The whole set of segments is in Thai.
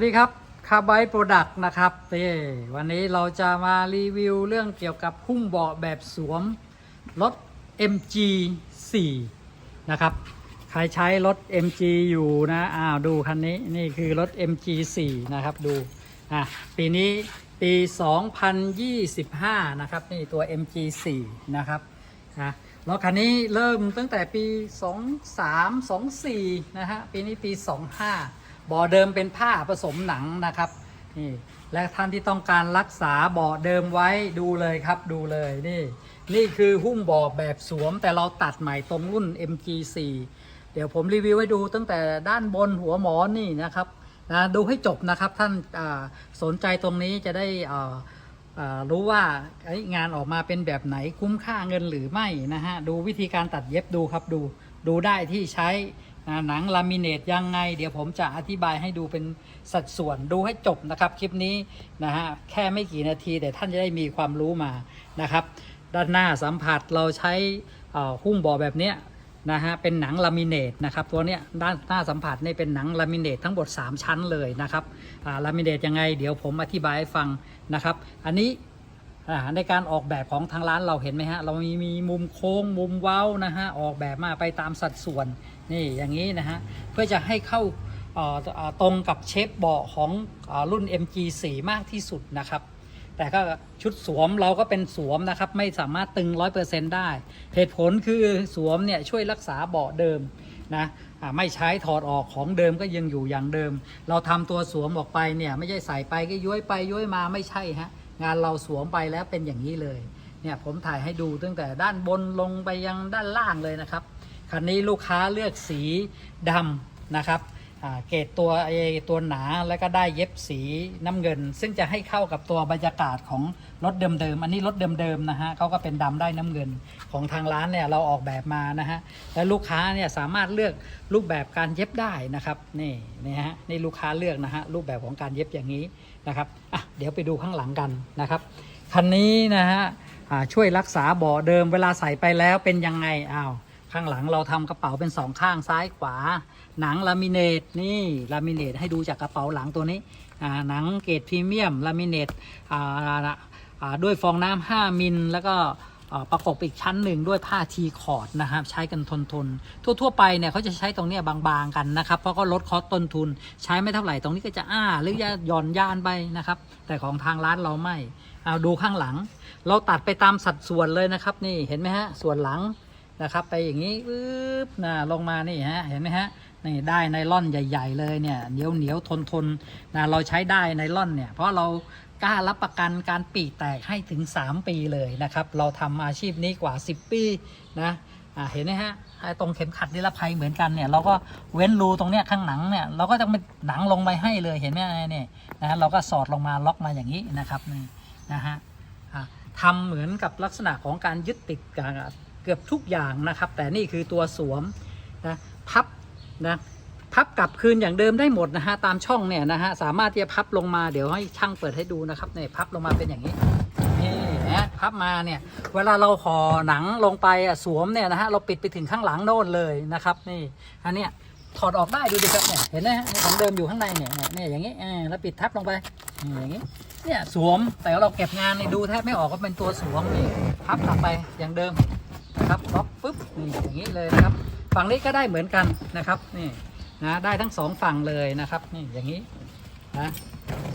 สวัสดีครับคาร์ไบโปรดักต์นะครับเต้วันนี้เราจะมารีวิวเรื่องเกี่ยวกับหุ้มเบาะแบบสวม รถ MG 4 นะครับ ใครใช้รถ MG อยู่นะอ้าวดูคันนี้นี่คือรถ MG 4 นะครับดูอะปีนี้ปี 2025 นะครับ นี่ตัว MG 4 นะครับนะรถคันนี้เริ่มตั้งแต่ปี 23 24 นะฮะปีนี้ปี 25 บ่อเดิมเป็นผ้าผสมหนังนะครับนี่และท่านที่ต้องการรักษาบ่อเดิมไว้ดูเลยครับดูเลยนี่นี่คือหุ้มบ่อแบบสวม แต่เราตัดใหม่ตรงรุ่น MG4 เดี๋ยวผมรีวิวให้ดูตั้งแต่ด้านบนหัวหมอนนี่นะครับนะดูให้จบนะครับท่านาสนใจตรงนี้จะได้อ่ารู้ว่างานออกมาเป็นแบบไหนคุ้มค่าเงินหรือไม่นะฮะดูวิธีการตัดเย็บดูครับดูดูได้ที่ใช้ หนังลามิเนตยังไง เดี๋ยวผมจะอธิบายให้ดูเป็นสัดส่วนดูให้จบนะครับคลิปนี้นะฮะแค่ไม่กี่นาทีแต่ท่านจะได้มีความรู้มานะครับ ด้านหน้าสัมผัสเราใช้หุ้มบ่อแบบนี้นะฮะเป็นหนังลามิเนตนะครับตัวเนี้ยด้านหน้าสัมผัสนี่เป็นหนังลามิเนตทั้งหมด 3 ชั้นเลยนะครับลามิเนตยังไง เดี๋ยวผมอธิบายให้ฟังนะครับ อันนี้ ในการออกแบบของทางร้านเราเห็นไหมฮะ เรามีมีมุมโค้งมุมเว้านะฮะ ออกแบบมาไปตามสัดส่วนนี่อย่างนี้นะฮะ เพื่อจะให้เข้าตรงกับเชฟเบาะของรุ่น MG4 มากที่สุดนะครับ แต่ก็ชุดสวมเราก็เป็นสวมนะครับ ไม่สามารถตึง 100%ได้ เหตุผลคือสวมเนี่ยช่วยรักษาเบาะเดิมนะไม่ใช้ถอดออกของเดิมก็ยังอยู่อย่างเดิม เราทำตัวสวมออกไปเนี่ยไม่ใช่ใส่ไปก็ย้วยไปย้วยมาไม่ใช่ฮะ งานเราสวมไปแล้วเป็นอย่างนี้เลยเนี่ยผมถ่ายให้ดูตั้งแต่ด้านบนลงไปยังด้านล่างเลยนะครับคันนี้ลูกค้าเลือกสีดำนะครับเกรดตัวไอตัวหนาแล้วก็ได้เย็บสีน้ำเงิน ซึ่งจะให้เข้ากับตัวบรรยากาศของรถเดิมๆอันนี้รถเดิมๆนะฮะเขาก็เป็นดำได้น้ำเงินของทางร้านเนี่ยเราออกแบบมานะฮะและลูกค้าเนี่ยสามารถเลือกรูปแบบการเย็บได้นะครับนี่นี่ฮะนี่ลูกค้าเลือกนะฮะรูปแบบของการเย็บอย่างนี้ นะครับอะเดี๋ยวไปดูข้างหลังกันนะครับคันนี้นะฮะช่วยรักษาเบาะเดิมเวลาใส่ไปแล้วเป็นยังไงอ้าวข้างหลังเราทำกระเป๋าเป็นสองข้างซ้ายขวา หนังลามิเนตนี่ลามิเนตให้ดูจากกระเป๋าหลังตัวนี้หนังเกรดพรีเมียมลามิเนตด้วยฟองน้ำ5มิลแล้วก็ ประกบอีกชั้นหนึ่งด้วยผ้าทีคอร์ดนะครับใช้กันทนทนทั่ว ๆ ไปเนี่ยเขาจะใช้ตรงนี้บางๆกันนะครับ เพราะก็ลดคอสต้นทุน ใช้ไม่เท่าไหร่ตรงนี้ก็จะอ้าหรือหย่อนยานไปนะครับ แต่ของทางร้านเราไม่เอาดูข้างหลัง เราตัดไปตามสัดส่วนเลยนะครับ นี่เห็นไหมฮะส่วนหลังนะครับ ไปอย่างนี้ปึ๊บนะลงมานี่ฮะเห็นไหมฮะ นี่ได้ไนล่อนใหญ่ ๆ เลยเนี่ยเหนียวเหนียวทนทนนะเราใช้ได้ไนล่อนเนี่ยเพราะเรากล้ารับประกันการปีกแตกให้ถึง 3 ปีเลยนะครับ เราทำอาชีพนี้กว่า 10 ปีนะเห็นไหมฮะตรงเข็มขัดนิรภัยเหมือนกันเนี่ยเราก็เว้นรูตรงเนี้ยข้างหนังเนี่ยเราก็จะเป็นหนังลงไปให้เลยเห็นไหมเนี่ยนะเราก็สอดลงมาล็อกมาอย่างนี้นะครับนี่นะฮะทำเหมือนกับลักษณะของการยึดติดกับเกือบทุกอย่างนะครับ แต่นี่คือตัวสวมนะพับ นะพับกลับคืนอย่างเดิมได้หมดนะฮะตามช่องเนี่ยนะฮะสามารถที่จะพับลงมาเดี๋ยวให้ช่างเปิดให้ดูนะครับเนี่ยพับลงมาเป็นอย่างนี้นี่นะพับมาเนี่ยเวลาเราห่อหนังลงไปอะสวมเนี่ยนะฮะเราปิดไปถึงข้างหลังโน่นเลยนะครับนี่อันเนี้ยถอดออกได้ดูดิครับเนี่ยเห็นไหมฮะของเดิมอยู่ข้างในเนี่ยเนี่ยอย่างนี้อ่าแล้วปิดทับลงไปอย่างนี้เนี่ยสวมแต่เราเก็บงานนี่ดูแทบไม่ออกว่าเป็นตัวสวมนี่พับกลับไปอย่างเดิมนะครับล็อกปุ๊บนี่อย่างนี้เลยนะครับ ฝั่งนี้ก็ได้เหมือนกันนะครับนี่นะได้ทั้งสองฝั่งเลยนะครับนี่อย่างนี้นะ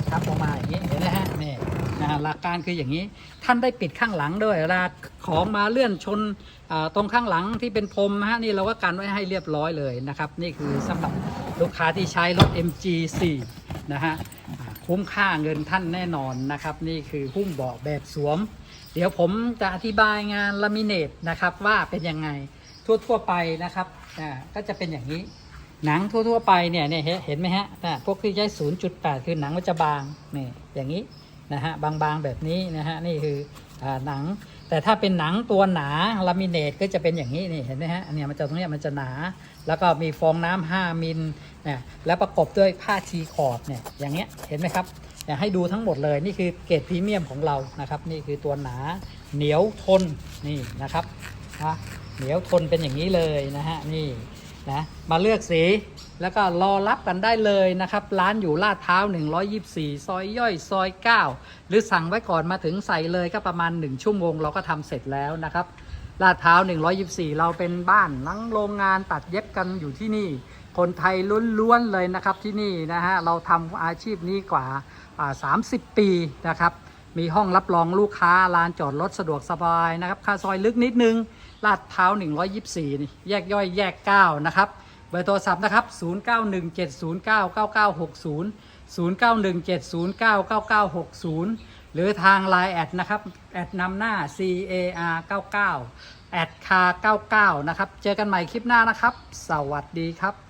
ทับลงมาอย่างนี้เห็นไหมฮะนี่นะหลักการคืออย่างนี้ท่านได้ปิดข้างหลังด้วยเวลาของมาเลื่อนชนตรงข้างหลังที่เป็นพรมฮะนี่เราก็กันไว้ให้เรียบร้อยเลยนะครับ นี่คือสำหรับลูกค้าที่ใช้รถ MG4 นะฮะคุ้มค่าเงินท่านแน่นอนนะครับ นี่คือหุ้มเบาะแบบสวม เดี๋ยวผมจะอธิบายงานลามิเนตนะครับว่าเป็นยังไง ทั่วๆไปนะครับอ่าก็จะเป็นอย่างนี้ หนังทั่วๆไปเนี่ยเนี่ยเห็นไหมฮะอ่าพวกที่ใช้0.8คือหนังมันจะบางนี่อย่างนี้นะฮะบางๆแบบนี้นะฮะนี่คืออ่าหนัง แต่ถ้าเป็นหนังตัวหนาลามิเนตก็จะเป็นอย่างนี้นี่เห็นไหมฮะอันเนี้ยมันจะตรงนี้มันจะหนา แล้วก็มีฟองน้ำ5มิลเนี่ยแล้วประกบด้วยผ้าทีคอร์ดเนี่ยอย่างเงี้ยเห็นไหมครับเนี่ยให้ดูทั้งหมดเลยนี่คือเกรดพรีเมียมของเรานะครับ นี่คือตัวหนาเหนียวทนนี่นะครับนะ เหนียวทนเป็นอย่างนี้เลยนะฮะนี่นะมาเลือกสีแล้วก็รอรับกันได้เลยนะครับ ร้านอยู่ลาดพร้าว 124 ซอยย่อยซอย 9 หรือสั่งไว้ก่อนมาถึงใส่เลยก็ประมาณ 1 ชั่วโมงเราก็ทำเสร็จแล้วนะครับลาดพร้าว 124 เราเป็นบ้านหลังโรงงานตัดเย็บกันอยู่ที่นี่ คนไทยล้วนๆเลยนะครับที่นี่นะฮะเราทำอาชีพนี้กว่าอ่า30 ปีนะครับ มีห้องรับรองลูกค้าลานจอดรถสะดวกสบายนะครับ ค่าซอยลึกนิดนึง ลาดพร้าว 124 นี่ แยกย่อยแยก 9 นะครับ เบอร์โทรศัพท์นะครับ 0917099960 0917099960 หรือทาง Line แอดนะครับ แอดนำหน้า CAR 99แอดคา99นะครับ เจอกันใหม่คลิปหน้านะครับ สวัสดีครับ